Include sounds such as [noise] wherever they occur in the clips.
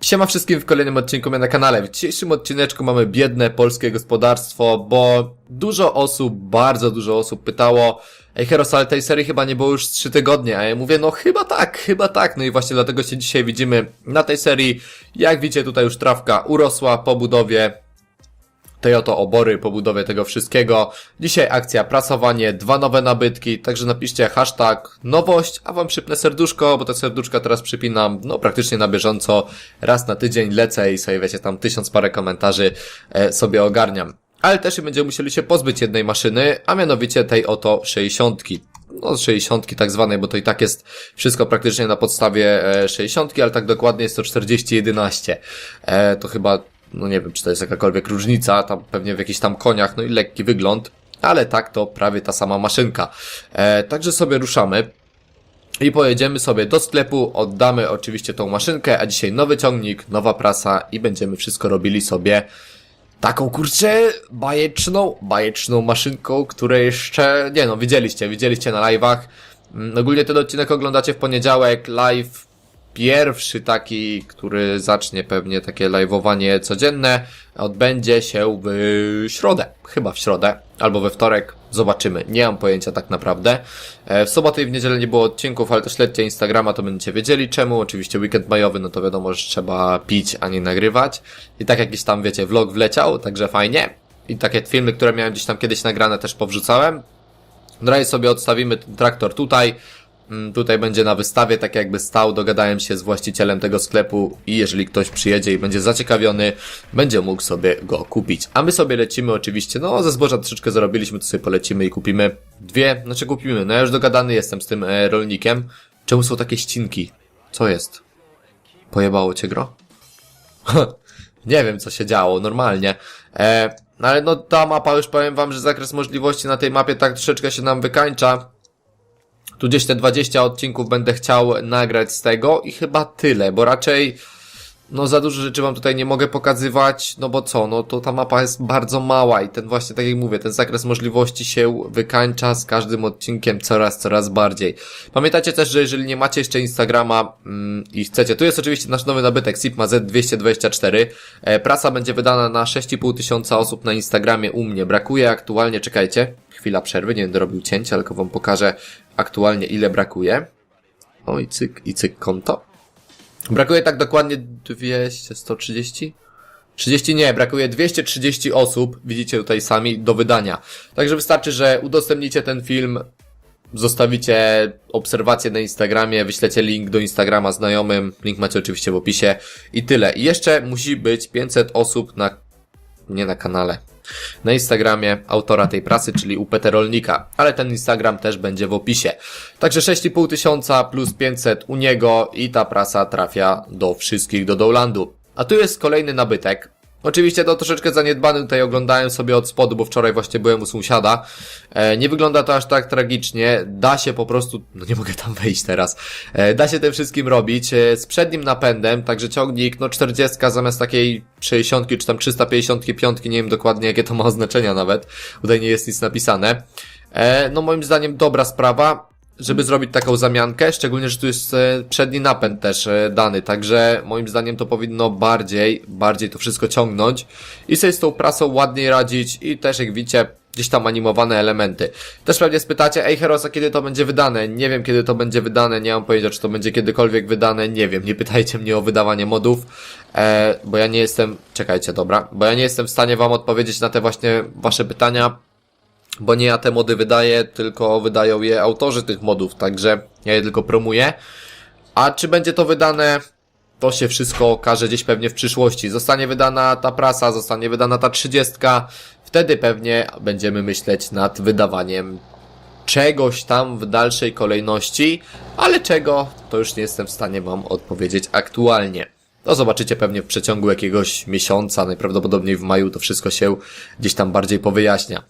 Siema wszystkim w kolejnym odcinku na kanale. W dzisiejszym odcineczku mamy biedne polskie gospodarstwo, bo dużo osób, bardzo dużo osób pytało Ej Heros, ale tej serii chyba nie było już 3 tygodnie, a ja mówię, no chyba tak, chyba tak. No i właśnie dlatego się dzisiaj widzimy na tej serii. Jak widzicie tutaj już trawka urosła po budowie tej oto obory po budowie tego wszystkiego. Dzisiaj akcja prasowanie, dwa nowe nabytki, także napiszcie hashtag nowość, a wam przypnę serduszko, bo te serduszka teraz przypinam, no praktycznie na bieżąco, raz na tydzień lecę i sobie wiecie, tam tysiąc parę komentarzy e, sobie ogarniam. Ale też będziemy musieli się pozbyć jednej maszyny, a mianowicie tej oto 60. No 60 tak zwanej, bo to i tak jest wszystko praktycznie na podstawie e, 60, ale tak dokładnie jest to 4011. E, to chyba no nie wiem, czy to jest jakakolwiek różnica, tam pewnie w jakichś tam koniach, no i lekki wygląd, ale tak to prawie ta sama maszynka. E, także sobie ruszamy. I pojedziemy sobie do sklepu, oddamy oczywiście tą maszynkę, a dzisiaj nowy ciągnik, nowa prasa i będziemy wszystko robili sobie taką kurczę bajeczną, bajeczną maszynką, które jeszcze, nie no, widzieliście, widzieliście na live'ach. Mm, Ogólnie ten odcinek oglądacie w poniedziałek, live pierwszy taki, który zacznie pewnie takie live'owanie codzienne, odbędzie się w środę, chyba w środę, albo we wtorek, zobaczymy, nie mam pojęcia tak naprawdę. E, W sobotę i w niedzielę nie było odcinków, ale to śledźcie Instagrama, to będziecie wiedzieli czemu, oczywiście weekend majowy, no to wiadomo, że trzeba pić, a nie nagrywać. I tak jakiś tam, wiecie, vlog wleciał, także fajnie. I takie filmy, które miałem gdzieś tam kiedyś nagrane też powrzucałem. No sobie odstawimy ten traktor tutaj. Mm, Tutaj będzie na wystawie, tak jakby stał, dogadałem się z właścicielem tego sklepu i jeżeli ktoś przyjedzie i będzie zaciekawiony, będzie mógł sobie go kupić. A my sobie lecimy oczywiście, no ze zboża troszeczkę zarobiliśmy, to sobie polecimy i kupimy dwie, znaczy kupimy, no ja już dogadany jestem z tym e, rolnikiem. Czemu są takie ścinki? Co jest? Pojebało cię gro? [laughs] Nie wiem, co się działo, normalnie. E, no ale no ta mapa, już powiem wam, że zakres możliwości na tej mapie tak troszeczkę się nam wykańcza. Tu gdzieś te 20 odcinków będę chciał nagrać z tego i chyba tyle, bo raczej no za dużo rzeczy wam tutaj nie mogę pokazywać, no bo co, no to ta mapa jest bardzo mała i ten właśnie, tak jak mówię, ten zakres możliwości się wykańcza z każdym odcinkiem coraz, coraz bardziej. Pamiętajcie też, że jeżeli nie macie jeszcze Instagrama mm, i chcecie, tu jest oczywiście nasz nowy nabytek Sigma Z224, e, prasa będzie wydana na 6,5 tysiąca osób na Instagramie u mnie, brakuje aktualnie, czekajcie, chwila przerwy, nie będę robił cięcia, tylko wam pokażę aktualnie ile brakuje. O i cyk, i cyk konto. Brakuje tak dokładnie 200, 130? 30 nie, brakuje 230 osób, widzicie tutaj sami, do wydania. Także wystarczy, że udostępnicie ten film, zostawicie obserwację na Instagramie, wyślecie link do Instagrama znajomym, link macie oczywiście w opisie i tyle. I jeszcze musi być 500 osób na, nie na kanale, na Instagramie autora tej prasy, czyli UPT Rolnika, ale ten Instagram też będzie w opisie. Także 6,5 tysiąca plus 500 u niego i ta prasa trafia do wszystkich do Dolandu. A tu jest kolejny nabytek. Oczywiście to troszeczkę zaniedbany, tutaj oglądałem sobie od spodu, bo wczoraj właśnie byłem u sąsiada. E, nie wygląda to aż tak tragicznie, da się po prostu, no nie mogę tam wejść teraz, e, da się tym wszystkim robić, e, z przednim napędem, także ciągnik, no 40 zamiast takiej 60 czy tam 355, nie wiem dokładnie jakie to ma oznaczenia nawet, tutaj nie jest nic napisane. E, no moim zdaniem dobra sprawa, żeby zrobić taką zamiankę, szczególnie, że tu jest e, przedni napęd też e, dany, także moim zdaniem to powinno bardziej, bardziej to wszystko ciągnąć i sobie z tą prasą ładniej radzić i też jak widzicie, gdzieś tam animowane elementy. Też pewnie spytacie, ej Herosa, kiedy to będzie wydane? Nie wiem, kiedy to będzie wydane, nie mam pojęcia, czy to będzie kiedykolwiek wydane, nie wiem, nie pytajcie mnie o wydawanie modów, e, bo ja nie jestem, czekajcie, dobra, bo ja nie jestem w stanie wam odpowiedzieć na te właśnie wasze pytania, bo nie ja te mody wydaję, tylko wydają je autorzy tych modów, także ja je tylko promuję. A czy będzie to wydane? To się wszystko okaże gdzieś pewnie w przyszłości. Zostanie wydana ta prasa, zostanie wydana ta trzydziestka. Wtedy pewnie będziemy myśleć nad wydawaniem czegoś tam w dalszej kolejności, ale czego to już nie jestem w stanie Wam odpowiedzieć aktualnie. To zobaczycie pewnie w przeciągu jakiegoś miesiąca, najprawdopodobniej w maju to wszystko się gdzieś tam bardziej powyjaśnia.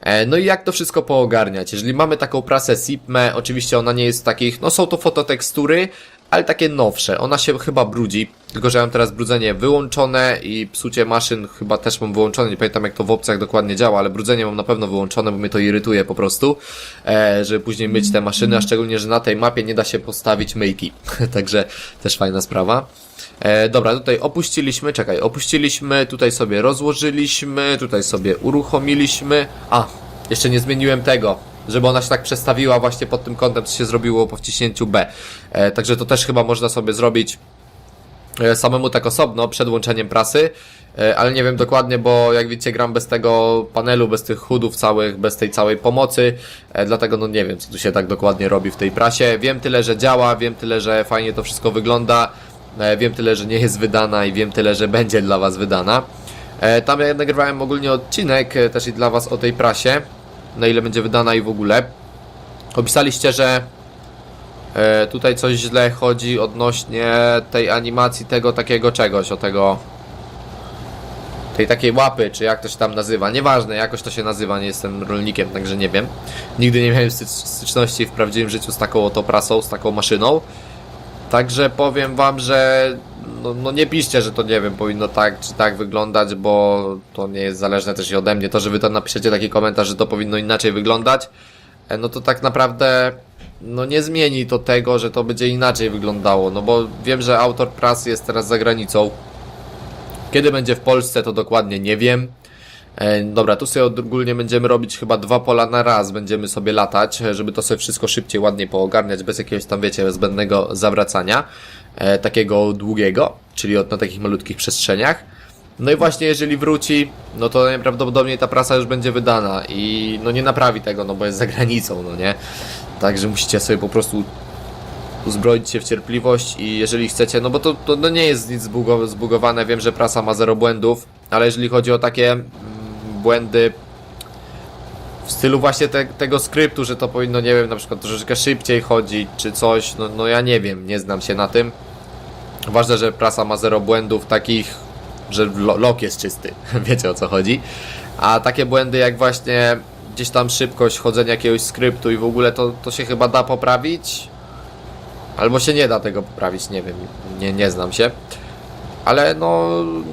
E, no i jak to wszystko poogarniać? Jeżeli mamy taką prasę Sipme, oczywiście ona nie jest takich, no są to fototekstury, ale takie nowsze. Ona się chyba brudzi. Tylko, że ja mam teraz brudzenie wyłączone i psucie maszyn chyba też mam wyłączone. Nie pamiętam jak to w opcjach dokładnie działa, ale brudzenie mam na pewno wyłączone, bo mnie to irytuje po prostu, e, żeby później myć te maszyny, a szczególnie, że na tej mapie nie da się postawić myjki. [laughs] Także też fajna sprawa. E, dobra, tutaj opuściliśmy, czekaj, opuściliśmy, tutaj sobie rozłożyliśmy, tutaj sobie uruchomiliśmy. A, jeszcze nie zmieniłem tego, żeby ona się tak przestawiła właśnie pod tym kątem, co się zrobiło po wciśnięciu B. E, także to też chyba można sobie zrobić e, samemu tak osobno, przed łączeniem prasy, e, ale nie wiem dokładnie, bo jak widzicie gram bez tego panelu, bez tych chudów całych, bez tej całej pomocy, dlatego no nie wiem, co tu się tak dokładnie robi w tej prasie. Wiem tyle, że działa, wiem tyle, że fajnie to wszystko wygląda, wiem tyle, że nie jest wydana i wiem tyle, że będzie dla Was wydana. Tam ja nagrywałem ogólnie odcinek też i dla Was o tej prasie, na ile będzie wydana i w ogóle. Opisaliście, że E, tutaj coś źle chodzi odnośnie tej animacji tego takiego czegoś, o tego tej takiej łapy, czy jak to się tam nazywa, nieważne, jakoś to się nazywa, nie jestem rolnikiem, także nie wiem. Nigdy nie miałem stycz styczności w prawdziwym życiu z taką oto prasą, z taką maszyną. Także powiem wam, że no, no nie piszcie, że to nie wiem, powinno tak czy tak wyglądać, bo to nie jest zależne też i ode mnie. To, że wy tam napiszecie taki komentarz, że to powinno inaczej wyglądać, e, no to tak naprawdę no nie zmieni to tego, że to będzie inaczej wyglądało, no bo wiem, że autor prasy jest teraz za granicą. Kiedy będzie w Polsce, to dokładnie nie wiem. E, dobra, tu sobie ogólnie będziemy robić chyba dwa pola na raz, będziemy sobie latać, e, żeby to sobie wszystko szybciej, ładniej poogarniać, bez jakiegoś tam, wiecie, zbędnego zawracania, e, takiego długiego, czyli od, na takich malutkich przestrzeniach. No i właśnie jeżeli wróci, no to najprawdopodobniej ta prasa już będzie wydana i no nie naprawi tego, no bo jest za granicą, no nie? Także musicie sobie po prostu uzbroić się w cierpliwość i jeżeli chcecie, no bo to, to no nie jest nic zbugo- zbugowane, wiem, że prasa ma zero błędów, ale jeżeli chodzi o takie mm, błędy w stylu właśnie te, tego skryptu, że to powinno, nie wiem, na przykład troszeczkę szybciej chodzić, czy coś, no, no ja nie wiem, nie znam się na tym. Ważne, że prasa ma zero błędów takich, że lo- lok jest czysty, [laughs] wiecie o co chodzi. A takie błędy jak właśnie gdzieś tam szybkość chodzenia jakiegoś skryptu i w ogóle to, to się chyba da poprawić. Albo się nie da tego poprawić, nie wiem, nie, nie znam się. Ale no,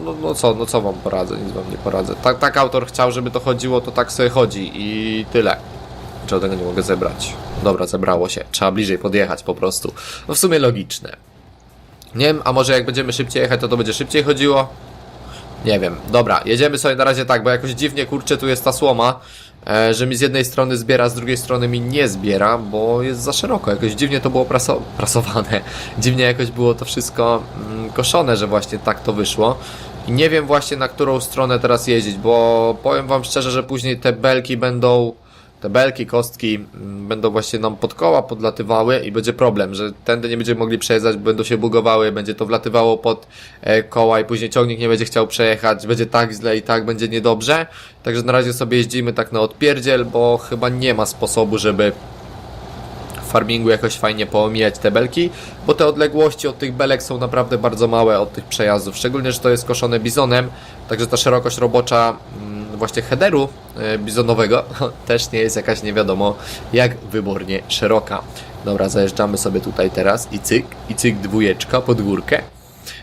no, no co, no co wam poradzę, nic wam nie poradzę. Tak, tak autor chciał, żeby to chodziło, to tak sobie chodzi i tyle. Czego tego nie mogę zebrać? Dobra, zebrało się. Trzeba bliżej podjechać po prostu. No w sumie logiczne. Nie wiem, a może jak będziemy szybciej jechać, to to będzie szybciej chodziło? Nie wiem. Dobra, jedziemy sobie na razie tak, bo jakoś dziwnie kurczę tu jest ta słoma, że mi z jednej strony zbiera, z drugiej strony mi nie zbiera, bo jest za szeroko. Jakoś dziwnie to było praso [laughs] prasowane. Dziwnie jakoś było to wszystko mm, koszone, że właśnie tak to wyszło. I nie wiem właśnie na którą stronę teraz jeździć, bo powiem wam szczerze, że później te belki będą te belki, kostki mm, będą właśnie nam pod koła podlatywały i będzie problem, że tędy nie będziemy mogli przejeżdżać, będą się bugowały, będzie to wlatywało pod e, koła i później ciągnik nie będzie chciał przejechać, będzie tak źle i tak będzie niedobrze. Także na razie sobie jeździmy tak na odpierdziel, bo chyba nie ma sposobu, żeby farmingu jakoś fajnie poomijać te belki, bo te odległości od tych belek są naprawdę bardzo małe od tych przejazdów, szczególnie, że to jest koszone bizonem, także ta szerokość robocza mm, właśnie headeru e, bizonowego [laughs] też nie jest jakaś nie wiadomo jak wybornie szeroka. Dobra, zajeżdżamy sobie tutaj teraz i cyk, i cyk dwójeczka pod górkę.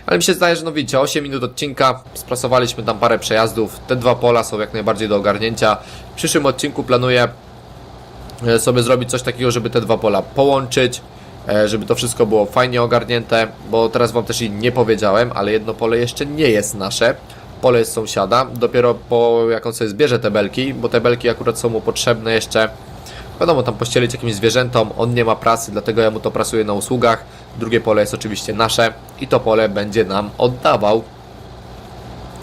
Ale mi się zdaje, że no widzicie, 8 minut odcinka, sprasowaliśmy tam parę przejazdów, te dwa pola są jak najbardziej do ogarnięcia. W przyszłym odcinku planuję e, sobie zrobić coś takiego, żeby te dwa pola połączyć, e, żeby to wszystko było fajnie ogarnięte, bo teraz Wam też i nie powiedziałem, ale jedno pole jeszcze nie jest nasze. Pole jest sąsiada, dopiero po jak on sobie zbierze te belki, bo te belki akurat są mu potrzebne jeszcze, wiadomo, tam pościelić jakimś zwierzętom, on nie ma prasy, dlatego ja mu to prasuję na usługach. Drugie pole jest oczywiście nasze i to pole będzie nam oddawał.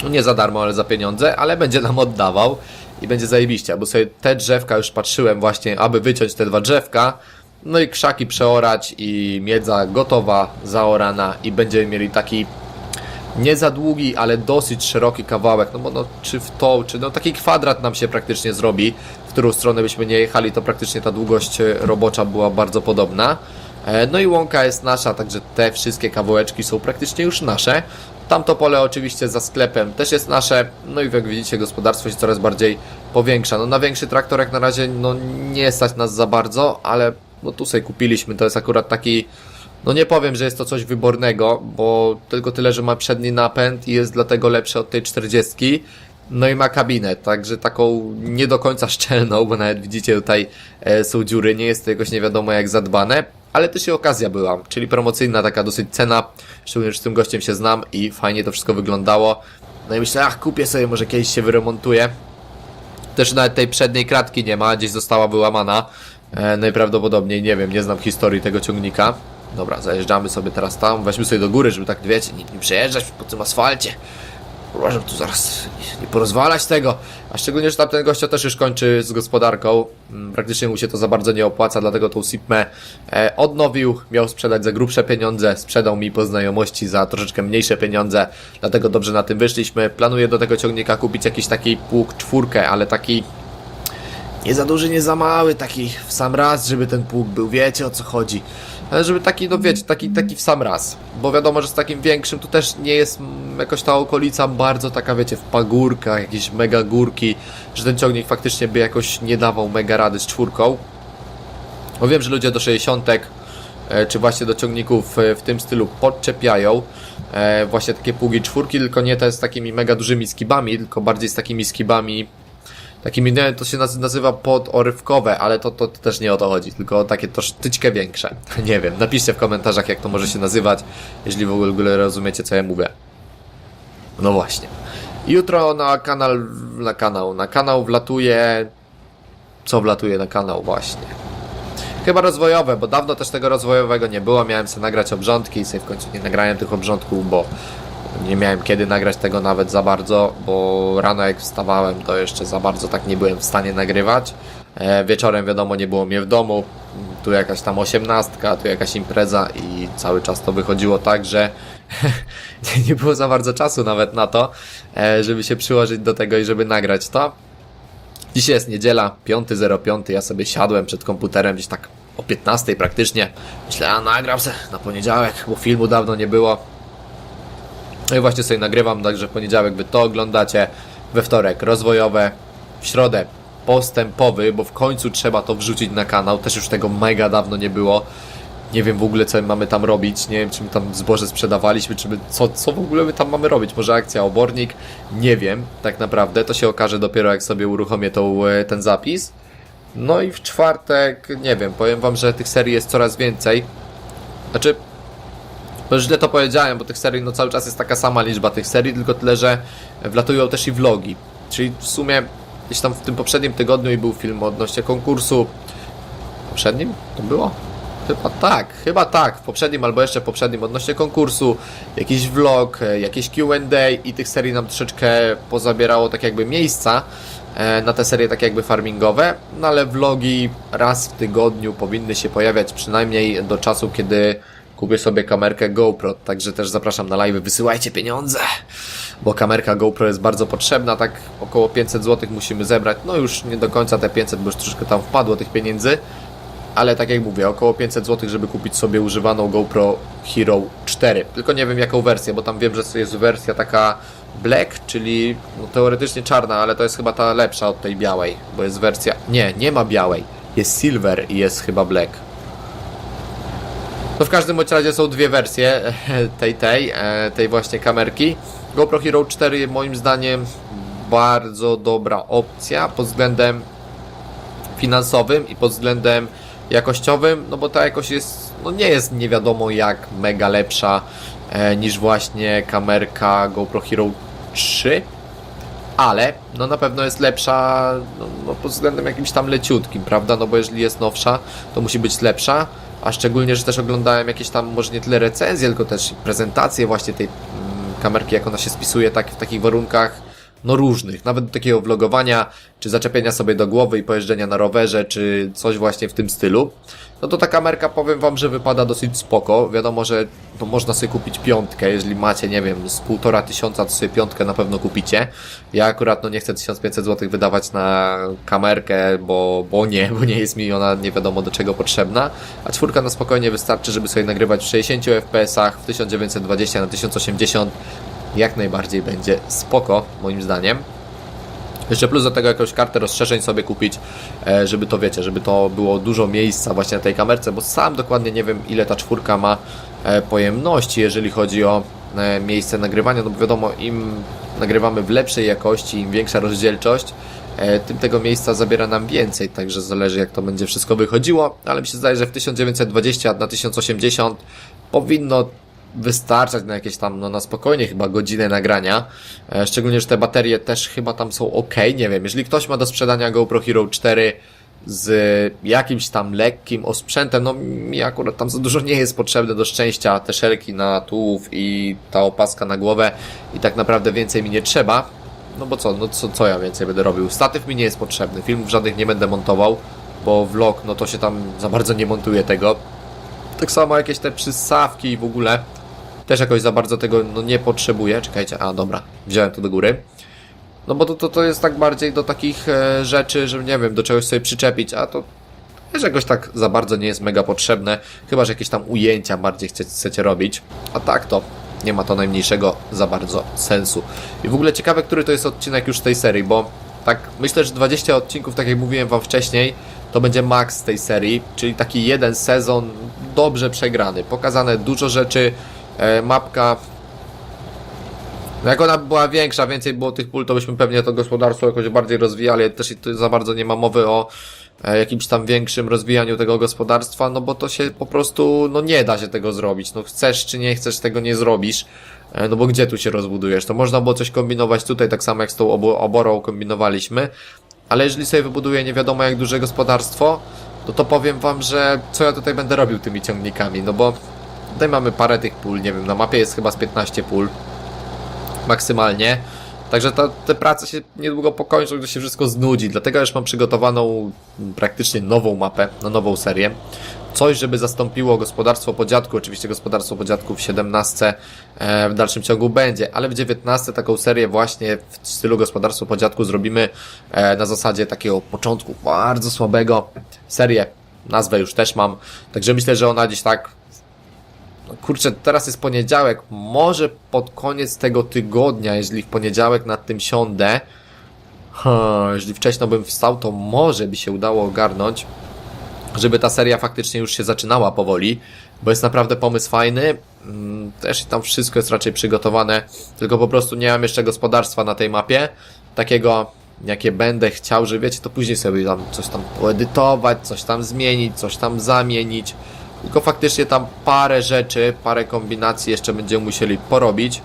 No nie za darmo, ale za pieniądze, ale będzie nam oddawał i będzie zajebiście, bo sobie te drzewka już patrzyłem właśnie, aby wyciąć te dwa drzewka, no i krzaki przeorać i miedza gotowa, zaorana i będziemy mieli taki nie za długi, ale dosyć szeroki kawałek, no bo no, czy w to, czy no taki kwadrat nam się praktycznie zrobi, w którą stronę byśmy nie jechali, to praktycznie ta długość e, robocza była bardzo podobna. E, No i łąka jest nasza, także te wszystkie kawałeczki są praktycznie już nasze. Tamto pole oczywiście za sklepem też jest nasze, no i jak widzicie gospodarstwo się coraz bardziej powiększa. No na większy traktor jak na razie no nie stać nas za bardzo, ale no tu sobie kupiliśmy, to jest akurat taki No nie powiem, że jest to coś wybornego, bo tylko tyle, że ma przedni napęd i jest dlatego lepszy od tej 40. No i ma kabinę, także taką nie do końca szczelną, bo nawet widzicie tutaj e, są dziury, nie jest to jakoś nie wiadomo jak zadbane, ale też i okazja była, czyli promocyjna taka dosyć cena, szczególnie, że z tym gościem się znam i fajnie to wszystko wyglądało. No i myślę, ach kupię sobie, może kiedyś się wyremontuję. Też nawet tej przedniej kratki nie ma, gdzieś została wyłamana. E, najprawdopodobniej, nie wiem, nie znam historii tego ciągnika. Dobra, zajeżdżamy sobie teraz tam, weźmy sobie do góry, żeby tak, wiecie, nikt nie przejeżdżać po tym asfalcie. Proszę tu zaraz nie, nie porozwalać tego. A szczególnie, że tamten gościa też już kończy z gospodarką. Mm, Praktycznie mu się to za bardzo nie opłaca, dlatego tą SIPMę e, odnowił. Miał sprzedać za grubsze pieniądze, sprzedał mi po znajomości za troszeczkę mniejsze pieniądze, dlatego dobrze na tym wyszliśmy. Planuję do tego ciągnika kupić jakiś taki pług czwórkę, ale taki nie za duży, nie za mały, taki w sam raz, żeby ten pług był, wiecie o co chodzi. Ale żeby taki, no wiecie, taki, taki w sam raz. Bo wiadomo, że z takim większym to też nie jest mm, jakoś ta okolica bardzo taka, wiecie, w pagórkach, jakieś mega górki, że ten ciągnik faktycznie by jakoś nie dawał mega rady z czwórką. Bo wiem, że ludzie do 60 e, czy właśnie do ciągników e, w tym stylu podczepiają e, właśnie takie pługi czwórki, tylko nie te z takimi mega dużymi skibami, tylko bardziej z takimi skibami takimi, nie wiem, to się naz- nazywa podorywkowe, ale to, to, to też nie o to chodzi, tylko takie troszeczkę większe. [laughs] Nie wiem, napiszcie w komentarzach, jak to może się nazywać, jeżeli w ogóle rozumiecie, co ja mówię. No właśnie. Jutro na kanał, na kanał, na kanał wlatuje... Co wlatuje na kanał właśnie? Chyba rozwojowe, bo dawno też tego rozwojowego nie było. Miałem sobie nagrać obrządki i sobie w końcu nie nagrałem tych obrządków, bo nie miałem kiedy nagrać tego nawet za bardzo, bo rano jak wstawałem, to jeszcze za bardzo tak nie byłem w stanie nagrywać. E, wieczorem wiadomo, nie było mnie w domu. Tu jakaś tam osiemnastka, tu jakaś impreza i cały czas to wychodziło tak, że [laughs] nie było za bardzo czasu nawet na to, e, żeby się przyłożyć do tego i żeby nagrać to. Dzisiaj jest niedziela, 5.05, ja sobie siadłem przed komputerem gdzieś tak o 15 praktycznie. Myślę, a nagram se na poniedziałek, bo filmu dawno nie było. No i właśnie sobie nagrywam, także w poniedziałek wy to oglądacie, we wtorek rozwojowe, w środę postępowy, bo w końcu trzeba to wrzucić na kanał, też już tego mega dawno nie było. Nie wiem w ogóle co mamy tam robić, nie wiem czy my tam zboże sprzedawaliśmy, czy my, co, co w ogóle my tam mamy robić, może akcja obornik, nie wiem tak naprawdę, to się okaże dopiero jak sobie uruchomię tą, e, ten zapis. No i w czwartek, nie wiem, powiem wam, że tych serii jest coraz więcej. Znaczy, no źle to powiedziałem, bo tych serii no cały czas jest taka sama liczba tych serii, tylko tyle, że wlatują też i vlogi. Czyli w sumie gdzieś tam w tym poprzednim tygodniu i był film odnośnie konkursu. Poprzednim? To było? Chyba tak, chyba tak. W poprzednim albo jeszcze poprzednim odnośnie konkursu, jakiś vlog, e, jakieś Q&A i tych serii nam troszeczkę pozabierało tak jakby miejsca e, na te serie tak jakby farmingowe, no ale vlogi raz w tygodniu powinny się pojawiać przynajmniej do czasu, kiedy kupię sobie kamerkę GoPro, także też zapraszam na live, wysyłajcie pieniądze, bo kamerka GoPro jest bardzo potrzebna, tak około 500 zł musimy zebrać, no już nie do końca te 500, bo już troszkę tam wpadło tych pieniędzy, ale tak jak mówię, około 500 zł, żeby kupić sobie używaną GoPro Hero 4. Tylko nie wiem jaką wersję, bo tam wiem, że jest wersja taka black, czyli no, teoretycznie czarna, ale to jest chyba ta lepsza od tej białej, bo jest wersja... Nie, nie ma białej. Jest silver i jest chyba black. No w każdym bądź razie są dwie wersje [laughs] tej, tej, e, tej właśnie kamerki. GoPro Hero 4 moim zdaniem bardzo dobra opcja pod względem finansowym i pod względem jakościowym, no bo ta jakość jest, no nie jest nie wiadomo jak mega lepsza e, niż właśnie kamerka GoPro Hero 3, ale no na pewno jest lepsza no, no pod względem jakimś tam leciutkim, prawda? No bo jeżeli jest nowsza, to musi być lepsza, a szczególnie, że też oglądałem jakieś tam może nie tyle recenzje, tylko też prezentacje właśnie tej mm, kamerki, jak ona się spisuje tak, w takich warunkach no różnych, nawet do takiego vlogowania, czy zaczepienia sobie do głowy i pojeżdżenia na rowerze, czy coś właśnie w tym stylu. No to ta kamerka powiem wam, że wypada dosyć spoko. Wiadomo, że można sobie kupić piątkę, jeżeli macie, nie wiem, z półtora tysiąca, to sobie piątkę na pewno kupicie. Ja akurat no nie chcę 1500 zł wydawać na kamerkę, bo, bo nie, bo nie jest mi ona nie wiadomo do czego potrzebna. A czwórka na spokojnie wystarczy, żeby sobie nagrywać w 60 fps, w 1920 na 1080 jak najbardziej będzie spoko, moim zdaniem. Jeszcze plus do tego jakąś kartę rozszerzeń sobie kupić, e, żeby to wiecie, żeby to było dużo miejsca właśnie na tej kamerce, bo sam dokładnie nie wiem ile ta czwórka ma e, pojemności, jeżeli chodzi o e, miejsce nagrywania, no bo wiadomo, im nagrywamy w lepszej jakości, im większa rozdzielczość, tym tego miejsca zabiera nam więcej, także zależy jak to będzie wszystko wychodziło, ale mi się zdaje, że w 1920 na 1080 powinno wystarczać na jakieś tam, no na spokojnie chyba godzinę nagrania, e, szczególnie, że te baterie też chyba tam są ok, nie wiem, jeżeli ktoś ma do sprzedania GoPro Hero 4 z jakimś tam lekkim osprzętem, no mi akurat tam za dużo nie jest potrzebne do szczęścia, te szelki na tułów i ta opaska na głowę i tak naprawdę więcej mi nie trzeba, no bo co, no co, co ja więcej będę robił? Statyw mi nie jest potrzebny, filmów żadnych nie będę montował, bo vlog, no to się tam za bardzo nie montuje tego. Tak samo jakieś te przystawki i w ogóle też jakoś za bardzo tego no, nie potrzebuję. Czekajcie, a dobra, wziąłem to do góry. No bo to, to, to jest tak bardziej do takich e, rzeczy, że nie wiem, do czegoś sobie przyczepić, a to też jakoś tak za bardzo nie jest mega potrzebne, chyba że jakieś tam ujęcia bardziej chcecie, robić. A tak to nie ma to najmniejszego za bardzo sensu. I w ogóle ciekawe, który to jest odcinek już tej serii, bo tak myślę, że 20 odcinków, tak jak mówiłem wam wcześniej, to będzie maks tej serii, czyli taki jeden sezon dobrze przegrany. Pokazane dużo rzeczy, mapka. No jak ona była większa, więcej było tych pól, to byśmy pewnie to gospodarstwo jakoś bardziej rozwijali, też i tu za bardzo nie ma mowy o e, jakimś tam większym rozwijaniu tego gospodarstwa, no bo to się po prostu, no nie da się tego zrobić, no chcesz czy nie chcesz, tego nie zrobisz, e, no bo gdzie tu się rozbudujesz, to można było coś kombinować tutaj, tak samo jak z tą obo oborą kombinowaliśmy, ale jeżeli sobie wybuduję nie wiadomo jak duże gospodarstwo, no to powiem wam, że co ja tutaj będę robił tymi ciągnikami, no bo tutaj mamy parę tych pól, nie wiem, na mapie jest chyba z 15 pól, maksymalnie. Także ta, te prace się niedługo pokończą, gdy się wszystko znudzi. Dlatego już mam przygotowaną praktycznie nową mapę, na nową serię. Coś, żeby zastąpiło gospodarstwo po dziadku. Oczywiście gospodarstwo po dziadku w 17 e, w dalszym ciągu będzie, ale w 19 taką serię właśnie w stylu gospodarstwo po dziadku zrobimy e, na zasadzie takiego początku bardzo słabego. Serię, nazwę już też mam. Także myślę, że ona gdzieś tak kurczę, teraz jest poniedziałek, może pod koniec tego tygodnia, jeżeli w poniedziałek nad tym siądę, hmm, jeżeli wcześniej bym wstał, to może by się udało ogarnąć, żeby ta seria faktycznie już się zaczynała powoli, bo jest naprawdę pomysł fajny, mm, też tam wszystko jest raczej przygotowane, tylko po prostu nie mam jeszcze gospodarstwa na tej mapie, takiego jakie będę chciał, że wiecie, to później sobie tam coś tam poedytować, coś tam zmienić, coś tam zamienić, tylko faktycznie tam parę rzeczy, parę kombinacji jeszcze będziemy musieli porobić,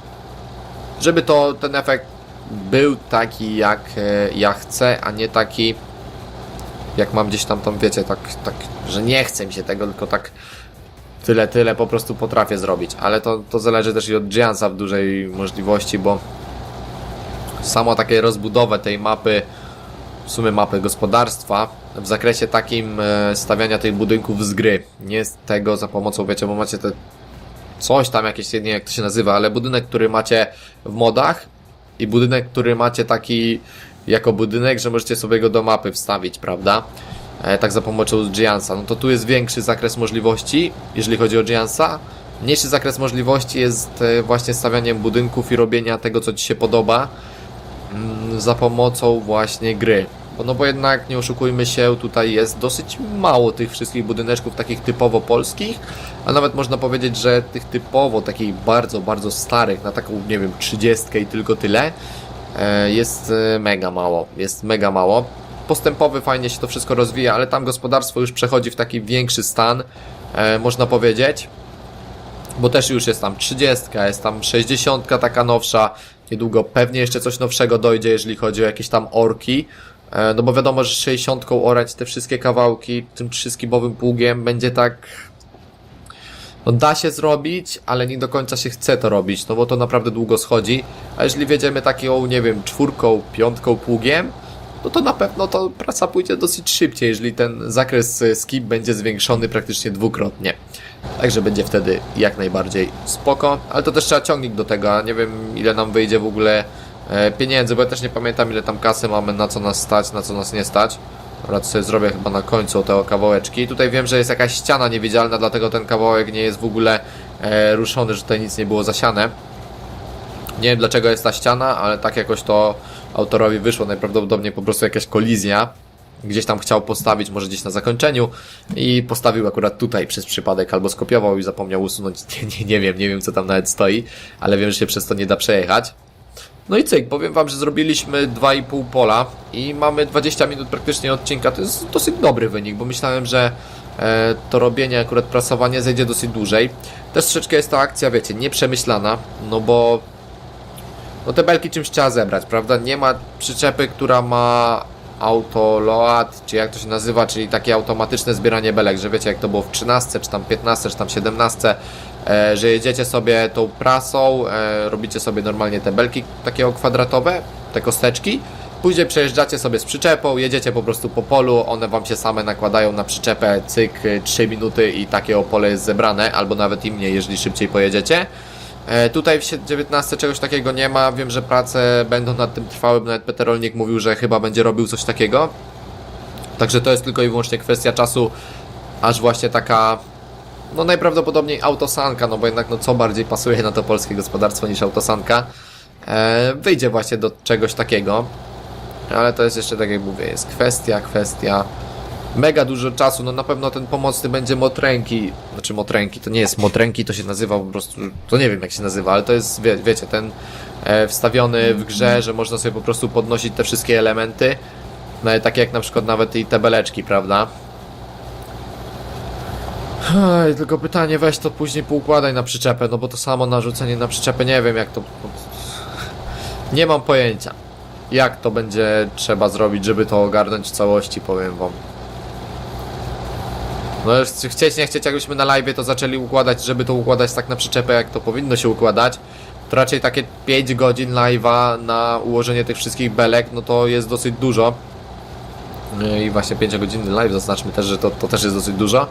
żeby to ten efekt był taki jak e, ja chcę, a nie taki jak mam gdzieś tam tam wiecie, tak, tak, że nie chce mi się tego, tylko tak tyle, tyle po prostu potrafię zrobić, ale to, to zależy też i od Giansa w dużej możliwości, bo samo takie rozbudowę tej mapy, w sumie mapy gospodarstwa, w zakresie takim e, stawiania tych budynków z gry. Nie z tego za pomocą, wiecie, bo macie te coś tam jakieś, nie wiem jak to się nazywa, ale budynek, który macie w modach i budynek, który macie taki jako budynek, że możecie sobie go do mapy wstawić, prawda? E, tak za pomocą Giansa. No to tu jest większy zakres możliwości, jeżeli chodzi o Giansa. Mniejszy zakres możliwości jest e, właśnie stawianiem budynków i robienia tego, co Ci się podoba za pomocą właśnie gry. No bo jednak nie oszukujmy się, tutaj jest dosyć mało tych wszystkich budyneczków takich typowo polskich, a nawet można powiedzieć, że tych typowo takich bardzo, bardzo starych, na taką, nie wiem, trzydziestkę i tylko tyle, e, jest e, mega mało, jest mega mało. Postępowy fajnie się to wszystko rozwija, ale tam gospodarstwo już przechodzi w taki większy stan, e, można powiedzieć, bo też już jest tam 30, jest tam 60 taka nowsza, niedługo pewnie jeszcze coś nowszego dojdzie, jeżeli chodzi o jakieś tam orki, E, No bo wiadomo, że 60 orać te wszystkie kawałki tym trzyskibowym pługiem będzie tak. No da się zrobić, ale nie do końca się chce to robić, no bo to naprawdę długo schodzi. A jeżeli wiedziemy taką, nie wiem, czwórką, piątką pługiem, no to na pewno to praca pójdzie dosyć szybciej, jeżeli ten zakres skip będzie zwiększony praktycznie dwukrotnie. Także będzie wtedy jak najbardziej spoko, ale to też trzeba ciągnik do tego, a nie wiem ile nam wyjdzie w ogóle e, pieniędzy, bo ja też nie pamiętam ile tam kasy mamy, na co nas stać, na co nas nie stać. Dobra, to sobie zrobię chyba na końcu te kawałeczki. Tutaj wiem, że jest jakaś ściana niewidzialna, dlatego ten kawałek nie jest w ogóle e, ruszony, że tutaj nic nie było zasiane. Nie wiem dlaczego jest ta ściana, ale tak jakoś to autorowi wyszło. Najprawdopodobniej po prostu jakaś kolizja. Gdzieś tam chciał postawić, może gdzieś na zakończeniu i postawił akurat tutaj przez przypadek albo skopiował i zapomniał usunąć. [laughs] Nie, nie, nie wiem, nie wiem co tam nawet stoi, ale wiem, że się przez to nie da przejechać. No i cyk, powiem wam, że zrobiliśmy 2,5 pola i mamy 20 minut praktycznie odcinka. To jest dosyć dobry wynik, bo myślałem, że e, to robienie, akurat prasowanie zejdzie dosyć dłużej. Też troszeczkę jest ta akcja, wiecie, nieprzemyślana, no bo no te belki czymś trzeba zebrać, prawda? Nie ma przyczepy, która ma autoload, czy jak to się nazywa, czyli takie automatyczne zbieranie belek, że wiecie jak to było w 13, czy tam 15, czy tam 17, e, że jedziecie sobie tą prasą, e, robicie sobie normalnie te belki takiego kwadratowe, te kosteczki, później przejeżdżacie sobie z przyczepą, jedziecie po prostu po polu, one wam się same nakładają na przyczepę, cyk, 3 minuty i takie pole jest zebrane, albo nawet i mniej, jeżeli szybciej pojedziecie. E, Tutaj w 19 czegoś takiego nie ma. Wiem, że prace będą nad tym trwały. Nawet Peter Rolnik mówił, że chyba będzie robił coś takiego. Także to jest tylko i wyłącznie kwestia czasu, aż właśnie taka, no najprawdopodobniej autosanka, no bo jednak no co bardziej pasuje na to polskie gospodarstwo niż autosanka, e, wyjdzie właśnie do czegoś takiego. Ale to jest jeszcze, tak jak mówię, jest kwestia, kwestia mega dużo czasu, no na pewno ten pomocny będzie motręki, znaczy motręki, to nie jest motręki, to się nazywa po prostu, to nie wiem jak się nazywa, ale to jest, wie, wiecie, ten e, wstawiony w grze, że można sobie po prostu podnosić te wszystkie elementy, no, takie jak na przykład nawet i te beleczki, prawda? Ej, tylko pytanie, weź to później poukładaj na przyczepę, no bo to samo narzucenie na przyczepę, nie wiem jak to... Nie mam pojęcia, jak to będzie trzeba zrobić, żeby to ogarnąć w całości, powiem wam. No już chcieć, nie chcieć, jakbyśmy na live to zaczęli układać, żeby to układać tak na przyczepę, jak to powinno się układać, to raczej takie 5 godzin live'a na ułożenie tych wszystkich belek, no to jest dosyć dużo. Yy, I właśnie 5 godziny live, zaznaczmy też, że to, to też jest dosyć dużo.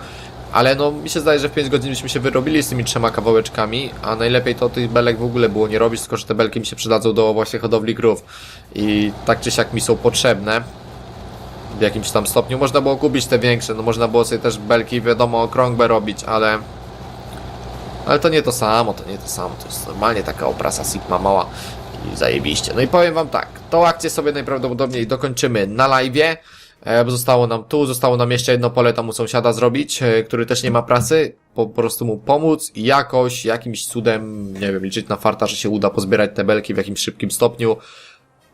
Ale no, mi się zdaje, że w 5 godzin byśmy się wyrobili z tymi trzema kawałeczkami, a najlepiej to tych belek w ogóle było nie robić, tylko że te belki mi się przydadzą do właśnie hodowli krów. I tak czy siak mi są potrzebne jakimś tam stopniu. Można było kupić te większe, no można było sobie też belki, wiadomo, okrągłe robić, ale... Ale to nie to samo, to nie to samo, to jest normalnie taka oprasa Sigma mała i zajebiście. No i powiem wam tak, tą akcję sobie najprawdopodobniej dokończymy na live'ie, e, zostało nam tu, zostało nam jeszcze jedno pole tam u sąsiada zrobić, e, który też nie ma pracy, po prostu mu pomóc i jakoś, jakimś cudem, nie wiem, liczyć na farta, że się uda pozbierać te belki w jakimś szybkim stopniu,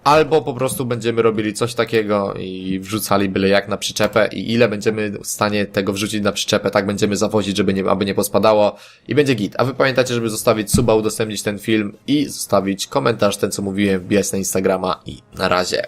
Albo po prostu będziemy robili coś takiego i wrzucali byle jak na przyczepę i ile będziemy w stanie tego wrzucić na przyczepę, tak będziemy zawozić, żeby nie, aby nie pospadało i będzie git. A wy pamiętajcie, żeby zostawić suba, udostępnić ten film i zostawić komentarz, ten co mówiłem, wbijać na Instagrama i na razie.